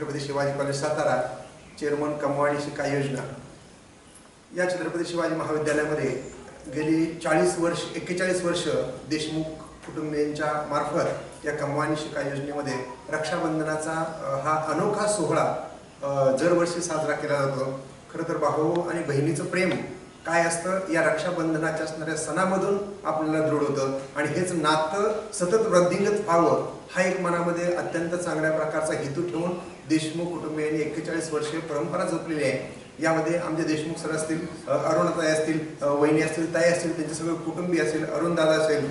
Chhatrapati Shivaji college Satara chairman कमवाणी शिका योजना? या छत्रपती शिवाजी महाविद्यालयामध्ये गेली चाळीस वर्ष एक्केचाळीस वर्ष देशमुख कुटुंबियांच्या मार्फत या कमवाणी शिका योजनेमध्ये रक्षाबंधनाचा हा अनोखा सोहळा दरवर्षी साजरा केला जातो. खरं तर भाऊ आणि बहिणीचं प्रेम काय असतं? या रक्षाबंधनाच्या असणाऱ्या सणामधून आपल्याला दृढ होतं. आणि हेच नातं सतत वृद्धिंगत व्हावं हा एक मनामध्ये अत्यंत चांगल्या प्रकारचा हेतू ठेवून देशमुख कुटुंबियांनी एक्केचाळीस वर्षे परंपरा जपलेली आहे. यामध्ये आमचे देशमुख सर असतील अरुणताई असतील वहिनी असतील ताई असतील त्यांचे सगळे कुटुंबी असेल अरुण दादा असेल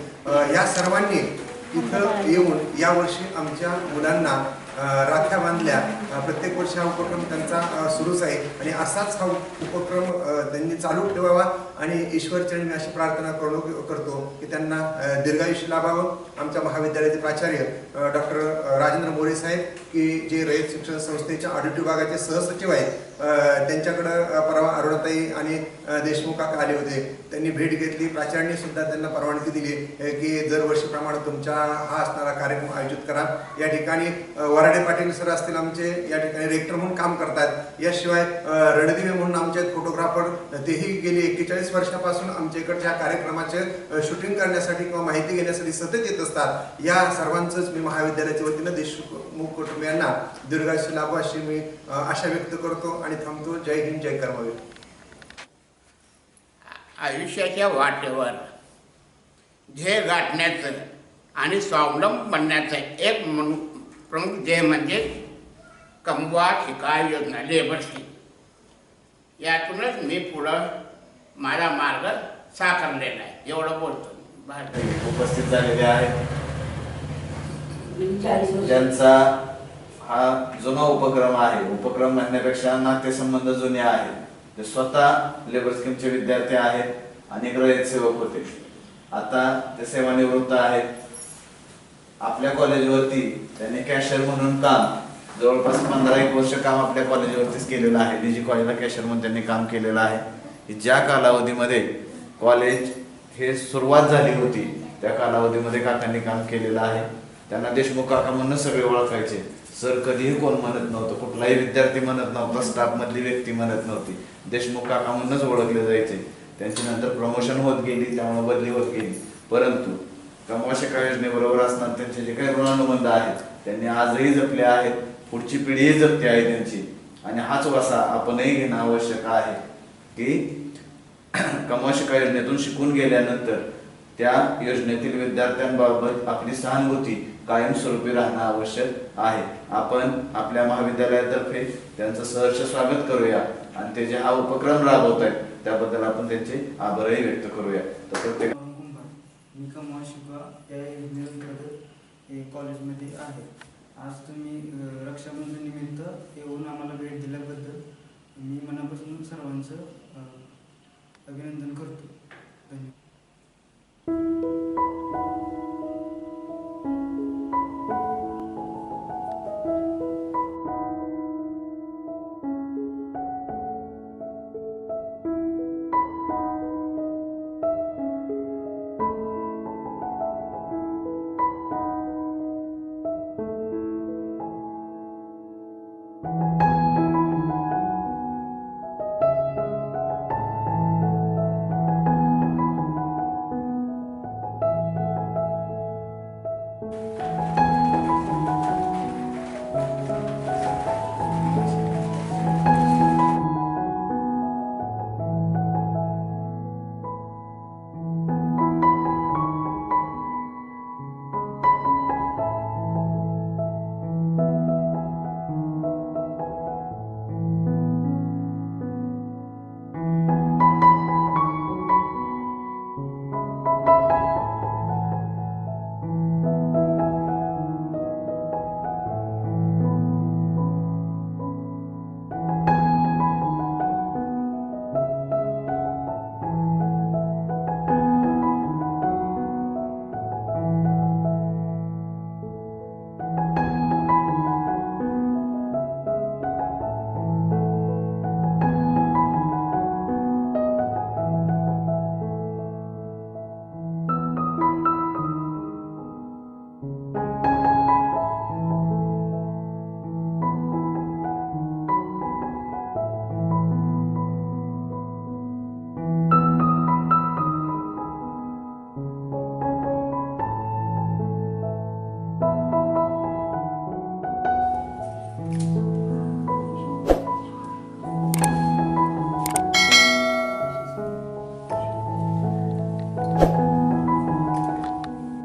या सर्वांनी इथं येऊन यावर्षी आमच्या मुलांना राख्या बांधल्या. प्रत्येक वर्षी हा उपक्रम त्यांचा सुरूच आहे. आणि असाच हा उपक्रम त्यांनी चालू ठेवावा आणि ईश्वरचरणी चरणी अशी प्रार्थना करू करतो. त्यांना दीर्घायुष्य लाभावं. आमच्या महाविद्यालयाचे प्राचार्य डॉक्टर राजेंद्र मोरे साहेब की जे रयत शिक्षण संस्थेच्या ऑडिट विभागाचे सहसचिव आहेत त्यांच्याकडं परवा अरुणाताई आणि देशमुख काका आले होते. त्यांनी भेट घेतली. प्राचार्यांनी सुद्धा त्यांना परवानगी दिली की दरवर्षीप्रमाणे तुमचा हा असणारा कार्यक्रम आयोजित करा. या ठिकाणी वराडे पाटील सर असतील आमचे या ठिकाणी रेक्टर म्हणून काम करतात. याशिवाय रणदिवे म्हणून आमचे फोटोग्राफर तेही गेली एक्केचाळीस वर्षापासून आमच्या इकडच्या कार्यक्रमाचे शूटिंग करण्यासाठी किंवा माहिती घेण्यासाठी सतत येत असतात या सर्वांचंच मी महाविद्यालयाच्या वतीनं देशमुख कुटुंबियांना दीर्घायुष्य लाभो अशी मी आशा व्यक्त करतो आणि थांबतो. जय हिंद जय कर्मवीर. आयुष्याच्या वाटेवर ध्येय गाठण्याचं आणि स्वावलंब बनण्याचं एक मनु- प्रमुख ध्येय म्हणजे कमवा शिका योजना लेबरची यातूनच मी पुढं माझा मार्ग साकारलेला आहे. एवढं बोलतो. उपस्थित झालेले आहेत. ज्यांचा हा जुना उपक्रम आहे उपक्रम म्हणण्यापेक्षा नातेसंबंध जुने आहेत. ते स्वतः लेबर स्कीमचे विद्यार्थी आहेत अनेक रयत सेवक होते. आता ते सेवानिवृत्त आहेत. आपल्या कॉलेजवरती त्यांनी कॅशियर म्हणून काम जवळपास पंधरा एक वर्ष काम आपल्या कॉलेजवरतीच केलेलं आहे. डीजी कॉलेजला कॅशियर म्हणून त्यांनी काम केलेलं आहे. ज्या कालावधीमध्ये कॉलेज हे सुरुवात झाली होती. त्या कालावधीमध्ये काकांनी काम केलेलं आहे. त्यांना देशमुख काका म्हणून सगळे ओळखायचे. सर कधीही कोण म्हणत नव्हतं. कुठलाही विद्यार्थी म्हणत नव्हता. स्टाफमधली व्यक्ती म्हणत नव्हती. देशमुख काका म्हणूनच ओळखले जायचे. त्यांची नंतर प्रमोशन होत गेली. त्यामुळे बदली होत गेली. परंतु कमवा योजनेबरोबर असणार त्यांचे जे काही ऋणानुबंध आहेत त्यांनी आजही जपले आहेत. पुढची पिढीही जपते आहे त्यांची. आणि हाच वासा आपणही घेणं आवश्यक आहे की कमवा योजनेतून शिकून गेल्यानंतर त्या योजनेतील विद्यार्थ्यांबाबत आपली सहानुभूती कायमस्वरूपी राहणं आवश्यक आहे. आपण आपल्या महाविद्यालयातर्फे त्यांचं सहर्ष स्वागत करूया आणि ते जे हा उपक्रम राबवत आहेत त्याबद्दल आपण त्यांचे आभारही व्यक्त करूया. तर प्रत्येक मी कमवा शिकवा या योजनेअंतर्गत कॉलेजमध्ये आहे. आज तुम्ही रक्षाबंधन निमित्त येऊन आम्हाला भेट दिल्याबद्दल मी मनापासून सर्वांचं अभिनंदन करतो